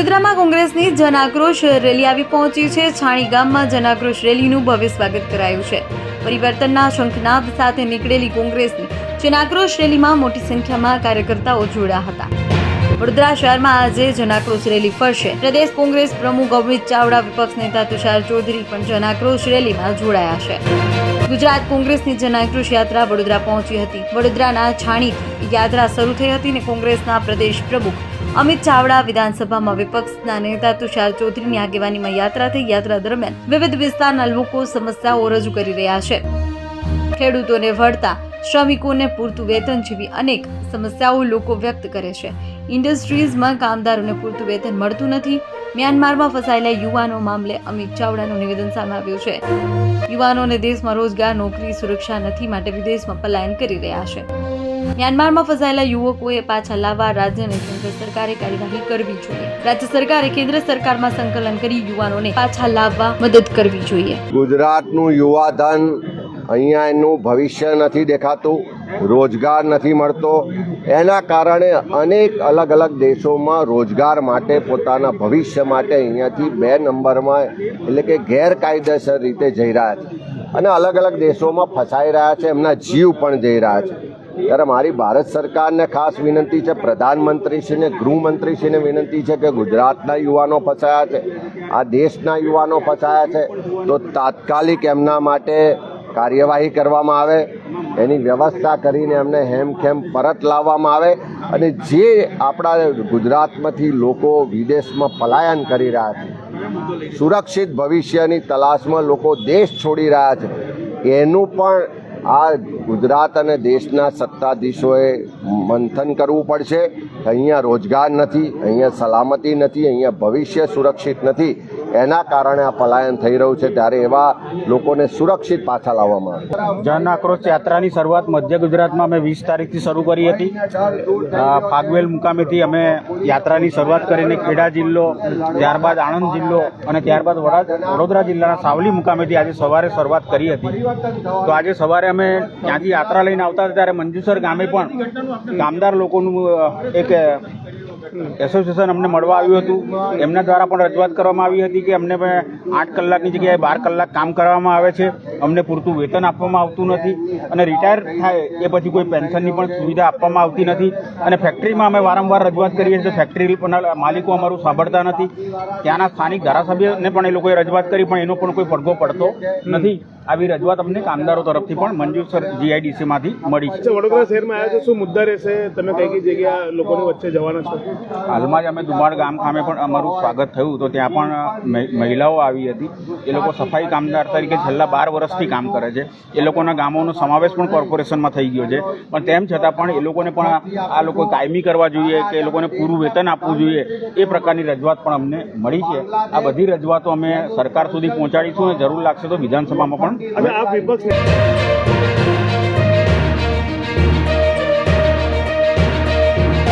વડોદરામાં કોંગ્રેસની જનાક્રોશ રેલી આવી પહોંચી છે. છાણી ગામમાં જનાક્રોશ રેલીનું ભવ્ય સ્વાગત કરાયું છે. પરિવર્તનના શંખનાદ સાથે નીકળેલી કોંગ્રેસની જનાક્રોશ રેલીમાં મોટી સંખ્યામાં કાર્યકર્તાઓ જોડાયા હતા. વડોદરા શહેરમાં આજે જનાક્રોશ રેલી ફરશે. પ્રદેશ કોંગ્રેસ પ્રમુખ અમિત ચાવડા, વિપક્ષ નેતા તુષાર ચૌધરી પણ જનાક્રોશ રેલીમાં જોડાયા છે. ગુજરાત કોંગ્રેસની જનાક્રોશ યાત્રા વડોદરા પહોંચી હતી. વડોદરાના છાણીથી યાત્રા શરૂ થઈ હતી અને કોંગ્રેસના પ્રદેશ પ્રમુખ અમિત ચાવડા વિધાનસભામાં વિપક્ષના નેતા તુષાર ચૌધરીની આગેવાનીમાં યાત્રા થઈ. યાત્રા દરમિયાન વિવિધ વિસ્તારના લોકો સમસ્યાઓ રજૂ કરી રહ્યા છે. ખેડૂતોને વળતા શ્રમિકોને પૂરતું વેતન જેવી અનેક સમસ્યાઓ લોકો વ્યક્ત કરે છે. ઇન્ડસ્ટ્રીઝમાં કામદારોને પૂરતું વેતન મળતું નથી. મ્યાનમારમાં ફસાયેલા યુવાનો મામલે અમિત ચાવડાનું નિવેદન સામે આવ્યું છે. યુવાનોને દેશમાં રોજગાર, નોકરી, સુરક્ષા નથી માટે વિદેશમાં પલાયન કરી રહ્યા છે. મ્યાનમારમાં ફસાયેલા યુવકોએ પાછા લાવવા રાજ્ય અને કેન્દ્ર સરકારે કાર્યવાહી કરવી જોઈએ. રાજ્ય સરકારે કેન્દ્ર સરકારમાં સંકલન કરી યુવાનોને પાછા લાવવા મદદ કરવી જોઈએ. ગુજરાતનું યુવાધન અહીંયા એનું ભવિષ્ય નથી દેખાતું. રોજગાર નથી મળતો. એના કારણે અનેક અલગ અલગ દેશોમાં રોજગાર માટે પોતાના ભવિષ્ય માટે અહીંયાથી બે નંબરમાં એટલે કે ગેરકાયદેસર રીતે જઈ રહ્યા છે. અને અલગ અલગ દેશોમાં ફસાઈ રહ્યા છે, એમના જીવ પણ જઈ રહ્યા છે. ત્યારે મારી ભારત સરકારને ખાસ વિનંતી છે, પ્રધાનમંત્રીશ્રીને, ગૃહમંત્રીશ્રીને વિનંતી છે કે ગુજરાતના યુવાનો ફસાયા છે, આ દેશના યુવાનો ફસાયા છે. તો તાત્કાલિક એમના માટે કાર્યવાહી કરવામાં આવે, એની વ્યવસ્થા કરીને એમને હેમખેમ પરત લાવવામાં આવે અને જે આપણા ગુજરાતમાંથી લોકો વિદેશમાં પલાયન કરી રહ્યા છે, સુરક્ષિત ભવિષ્યની તલાશમાં લોકો દેશ છોડી રહ્યા છે, એનું પણ આ ગુજરાત અને દેશના સત્તાધીશોએ મંથન કરવું પડશે. અહીંયા રોજગાર નથી, અહીંયા સલામતી નથી, અહીંયા ભવિષ્ય સુરક્ષિત નથી. એના કારણે આ પલાયન થઈ રહ્યું છે ત્યારે એવા લોકોને સુરક્ષિત પાછા લાવવામાં આવે જન આક્રોશ યાત્રાની શરૂઆત મધ્ય ગુજરાતમાં અમે વીસ તારીખથી શરૂ કરી હતી. ફાગવેલ મુકામેથી અમે યાત્રાની શરૂઆત કરીને ખેડા જિલ્લો, ત્યારબાદ આણંદ જિલ્લો અને ત્યારબાદ વડા- વડોદરા જિલ્લાના સાવલી મુકામેથી આજે સવારે શરૂઆત કરી હતી. તો આજે સવારે અમે ત્યાંથી યાત્રા લઈને આવતા હતા ત્યારે મંજુસર ગામે પણ કામદાર લોકોનું એક એસોસિએશન અમને મળવા આવ્યું હતું. એમના દ્વારા પણ રજૂઆત કરવામાં આવી હતી કે અમને આઠ કલાકની જગ્યાએ બાર કલાક કામ કરવામાં આવે છે. અમને પૂરતું વેતન આપવામાં આવતું નથી અને રિટાયર થાય એ પછી કોઈ પેન્શનની પણ સુવિધા આપવામાં આવતી નથી. અને ફેક્ટરીમાં અમે વારંવાર રજૂઆત કરીએ છીએ ફેક્ટરી માલિકો અમારું સાંભળતા નથી. ત્યાંના સ્થાનિક ધારાસભ્યને પણ એ લોકોએ રજૂઆત કરી પણ એનો પણ કોઈ પડઘો પડતો નથી. આવી રજૂઆત અમને કામદારો તરફથી પણ મંજૂર જીઆઈડીસીમાંથી મળી છે. વડોદરા શહેરમાં આવ્યા છો શું મુદ્દા રહેશે? તમે કઈ કઈ જગ્યા લોકોની વચ્ચે જવાના છો? હાલમાં જ અમે દુમાળ ગામ ખામે પણ અમારું સ્વાગત થયું તો ત્યાં પણ મહિલાઓ આવી હતી. એ લોકો સફાઈ કામદાર તરીકે છેલ્લા બાર વર્ષથી કામ કરે છે. એ લોકોના ગામોનો સમાવેશ પણ કોર્પોરેશનમાં થઈ ગયો છે. પણ તેમ છતાં પણ એ લોકોને પણ આ લોકો કાયમી કરવા જોઈએ કે એ લોકોને પૂરું વેતન આપવું જોઈએ એ પ્રકારની રજૂઆત પણ અમને મળી છે. આ બધી રજૂઆતો અમે સરકાર સુધી પહોંચાડીશું અને જરૂર લાગશે તો વિધાનસભામાં પણ અને આ વિપક્ષ